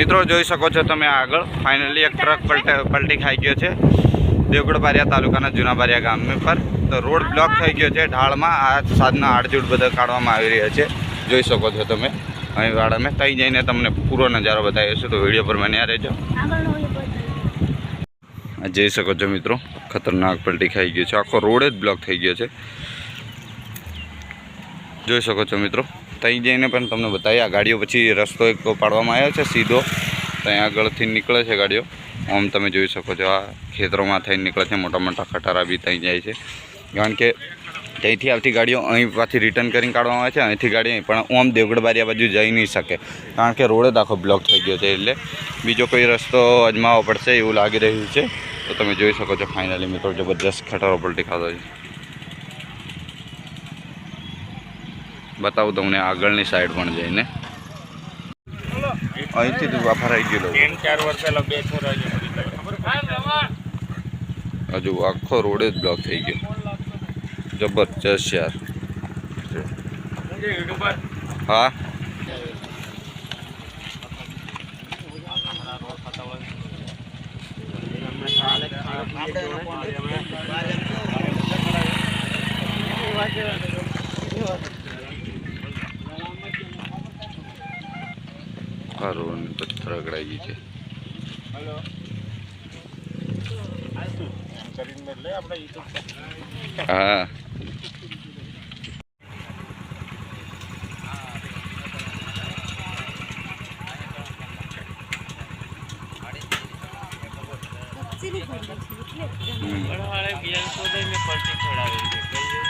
મિત્રો, જોઈ શકો છો તમે આગળ. ફાઇનલી એક ટ્રક પલટે ખાઈ ગયો છે. દેવગઢ બારિયા તાલુકાના જૂના બારિયા ગામ પર. તો રોડ બ્લોક થઈ ગયો છે ઢાળમાં. આ સાધના આડજૂડ બધા કાઢવામાં આવી રહ્યા છે. જોઈ શકો છો તમે. અહીં વાળા મેં ત્યાં જઈને તમને પૂરો નજારો બતાવીશું તો વીડિયો પર મને રહેજો. જોઈ શકો છો મિત્રો, ખતરનાક પલટી ખાઈ ગયો છે. આખો રોડ જ બ્લોક થઈ ગયો છે. જોઈ શકો છો મિત્રો ત્યાં જઈને પણ તમને બતાવી આ ગાડીઓ પછી રસ્તો એક પાડવામાં આવ્યો છે, સીધો. ત્યાં આગળથી નીકળે છે ગાડીઓ. આમ તમે જોઈ શકો છો, આ ખેતરોમાં થઈને નીકળે છે, મોટા મોટા ખટારા બી ત્યાં જાય છે. કારણ કે ત્યાંથી આવતી ગાડીઓ અહીં પાછી રિટર્ન કરીને કાઢવામાં આવે છે, અહીંથી ગાડી અહીં, પણ ઓમ દેવગઢ આ બાજુ જઈ નહીં શકે. કારણ કે રોડ જ આખો બ્લોક થઈ ગયો છે, એટલે બીજો કોઈ રસ્તો અજમાવવો પડશે એવું લાગી રહ્યું છે. તો તમે જોઈ શકો છો ફાઇનલી મિત્રો જબરદસ્ત ખટારો પલટી ખાધો છે. બતાવું તમને આગળની સાઈડ પણ જઈને. અહીંથી જ વાફરાઈ ગયેલો. ત્રણ ચાર વર્ષ પહેલા બે છોરા છે હજુ આખો રોડ જ બ્લોક થઈ ગયો. જબરજસ્ત યાર. હા? આ રોડ પથ્થર અગડાઈ ગઈ છે હા હમ. વાળે બિયાર શોધે મેં પલટી છોડાવી છે.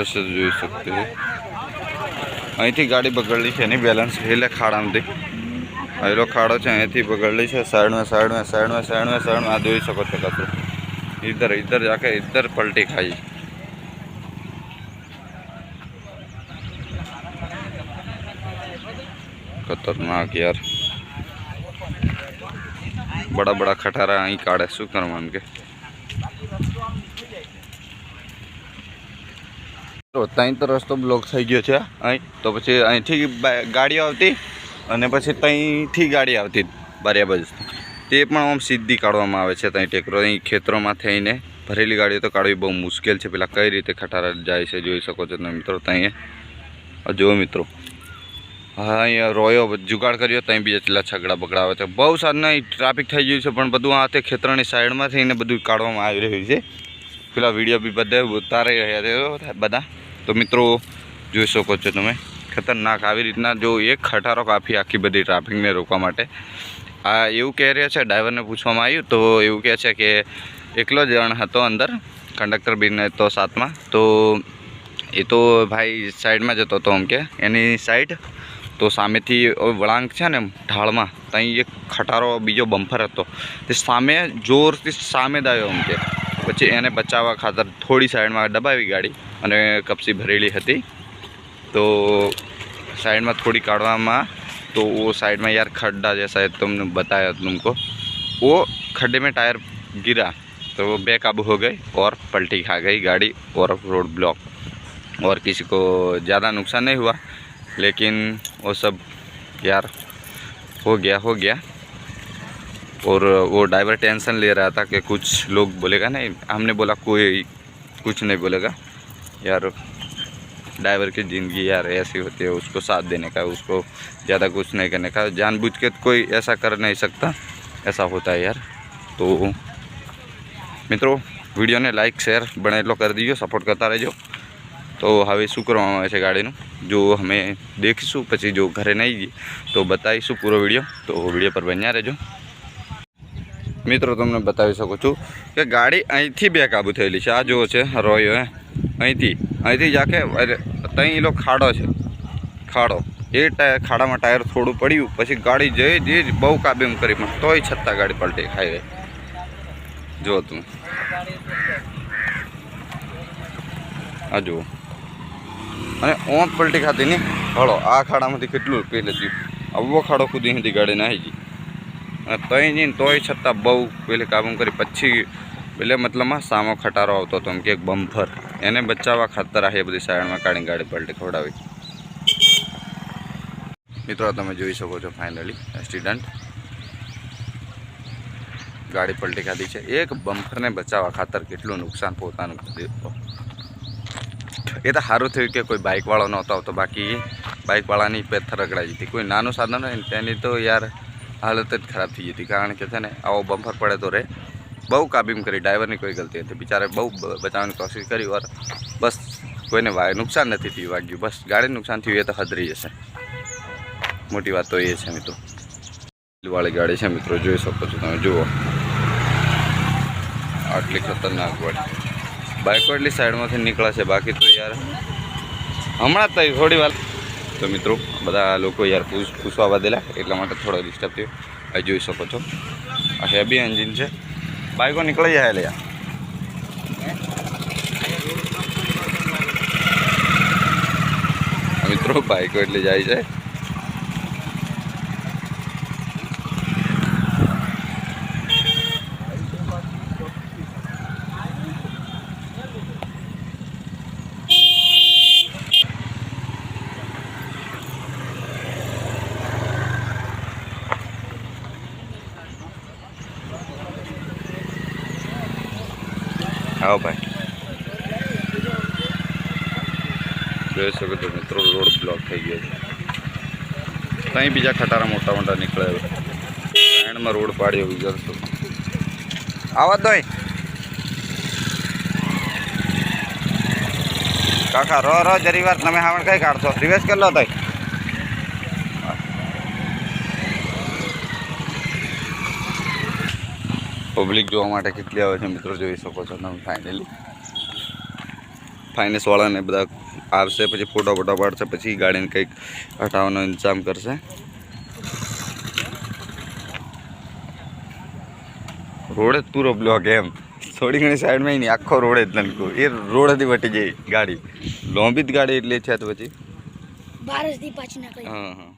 ऐसे तो जो सकते हैं। अँ थी गाड़ी बगड़ ली है बैलेंस हेले खाड़ा में अँ खाड़ो है अँ थी बगड़ी है, साइड में साइड में साइड में साइड में साइड में जी सको कचरो इधर इधर जाके, इधर पलटी खाई। खतरनाक यार। बड़ा बड़ा खटारा अँ काड़े शू कर के। તો ત્યાં તો રસ્તો બ્લોક થઈ ગયો છે, અહીં. તો પછી અહીંથી ગાડી આવતી અને પછી ત્યાંથી ગાડી આવતી બારિયા બાજુ. તે પણ આમ સીધી કાઢવામાં આવે છે ત્યાં ટેકરો. અહીં ખેતરોમાં થઈને ભરેલી ગાડીઓ તો કાઢવી બહુ મુશ્કેલ છે. પેલા કઈ રીતે ખટારા જાય છે જોઈ શકો છો તમે મિત્રો ત્યાં જુઓ મિત્રો. હા, અહીંયા રોયો જુગાડ કર્યો ત્યાં બીજા ચેલા છગડા બગડા આવે છે. બહુ સારું અહીં ટ્રાફિક થઈ ગયું છે, પણ બધું આ તે ખેતરની સાઈડમાં થઈને બધું કાઢવામાં આવી રહ્યું છે. પેલા વીડિયો બી બધા ઉતારી રહ્યા છે બધા. તો મિત્રો, જોઈ શકો છો તમે, ખતરનાક આવી રીતના જો એક ખટારો કાફી આખી બધી ટ્રાફિકને રોકવા માટે. આ એવું કહી રહ્યા છે ડ્રાઈવરને પૂછવામાં આવ્યું, તો એવું કહે છે કે એકલો જણ હતો અંદર કંડક્ટર બીને તો સાતમાં. તો એ તો ભાઈ સાઈડમાં જતો હતો એમ કે, એની સાઈડ તો સામેથી વળાંક છે ને ઢાળમાં, ત્યાં એક ખટારો બીજો બમ્ફર હતો. તે સામે જોરથી સામે દાયો એમ કે, પછી એને બચાવવા ખાતર થોડી સાઈડમાં દબાવી ગાડી. અને કપસી ભરેલી હતી તો साइड में थोड़ी काढ़वा तो वो साइड में यार खड्डा जैसा है तुमने बताया तुमको वो खड्डे में टायर गिरा तो वो बेकाबू हो गए और पलटी खा गई गाड़ी और रोड ब्लॉक और किसी को ज़्यादा नुकसान नहीं हुआ लेकिन वो सब यार हो गया हो गया और वो ड्राइवर टेंशन ले रहा था कि कुछ लोग बोलेगा नहीं हमने बोला कोई कुछ नहीं बोलेगा यार ड्राइवर की ज़िंदगी यार ऐसी होती है उसको साथ देने का उसको ज़्यादा कुछ नहीं करने का जानबूझ के तो कोई ऐसा कर नहीं सकता ऐसा होता है यार तो મિત્રો વિડીયોને લાઇક શેર બનેલો કરી દીજો સપોર્ટ કરતા રહેજો તો હવે શું કરવામાં આવે છે ગાડીનું જો અમે દેખીશું પછી જો ઘરે નહીં જઈએ તો બતાવીશું પૂરો વિડીયો તો વિડીયો પર બન્યા રહેજો મિત્રો તમને બતાવી શકું છું કે ગાડી અહીંથી બે કાબુ થયેલી છે આ જુઓ છે રોયો હે અહીંથી અહીંથી જાકે ત્યાં ત્યાં લોકો ખાડો છે. ખાડો. એ ટાયર, ખાડામાં ટાયર થોડું પડ્યું, પછી ગાડી જઈ જઈ જ બહુ કાબેમ કરી, પણ તોય છતાં ગાડી પલટી ખાઈ જો તું. આ જુઓ. અને ઓમ પલટી ખાતી નહીં હળો, આ ખાડામાંથી કેટલું પેલે થયું? આવો ખાડો કૂદી હતી ગાડી નાહી ગઈ. અને તઈ જઈને તોય છતાં બહુ પેલે કાબુ કરી, પછી પેલે મતલબમાં સામો ખટારો આવતો હતો, એમ કે એક બમ્ફર એને બચાવવા ખાતર આ બધી સાયણમાં કાઢીને ગાડી પલટી ખવડાવી. મિત્રો તમે જોઈ શકો છો ફાઇનલી એક્સિડન્ટ ગાડી પલટી ખાધી છે. એક બમ્પરને બચાવવા ખાતર કેટલું નુકસાન પોતાનું એ તો સારું થયું કે કોઈ બાઇકવાળો નહોતો આવતો. બાકી બાઇકવાળાની પેથ રગડાઈ જતી. કોઈ નાનું સાધન હોય ને, તેની તો યાર હાલત જ ખરાબ થઈ જતી. કારણ કે છે ને, આવો બમ્પર પડે તો રે. બહુ કાબીમ કરી, ડ્રાઈવરની કોઈ ગલતી નથી. બિચારે બહુ બચાવવાની કોશિશ કરી વાર બસ કોઈને નુકસાન નથી થયું, વાગ્યું. બસ ગાડીને નુકસાન થયું, એ તો હદરી જશે. મોટી વાત તો એ છે, મિત્રો. વાળી ગાડી છે, મિત્રો. જોઈ શકો છો તમે. જુઓ. આટલી ખતરનાક વાળી બાઇકો એટલી સાઈડમાંથી નીકળે છે બાકી તો યાર, હમણાં જ થોડી વાર. તો મિત્રો, બધા લોકો યાર પૂછ, પૂછવા વધેલા, એટલા માટે થોડો ડિસ્ટર્બ થયો. જોઈ શકો છો. આ હેવી એન્જિન છે. બાઇકો નીકળી જાય લે યાર આ મિત્રો બાઈકો એટલે જાય છે. આવો ભાઈ. જોઈ શકો છો મિત્રો, રોડ બ્લોક થઈ ગયો છે. ત્યાં બીજા ખટારા મોટા મોટા નીકળે સાઈડમાં રોડ પાડ્યો બીજો તો. આવા દોય કાકા, રો રો જરી વાર તમે હાવણ કઈ કાઢશો? રિવેશ કરી લો તોય પબ્લિક જોવા માટે કેટલી આવે છે મિત્રો જોઈ શકો છો તમે ફાઇનલી ફાઇનાન્સવાળાને બધા આવશે પછી ફોટો ફોટો પાડશે પછી ગાડીને કંઈક હટાવવાનો ઇંતજામ કરશે. રોડ જ પૂરો બ્લોક એમ. થોડી ઘણી સાઈડમાં નહીં આખો રોડ જ લંકો એ રોડ જ વટી જાય ગાડી. લોંબી જ ગાડી એટલે છે તો પછી? હા હા.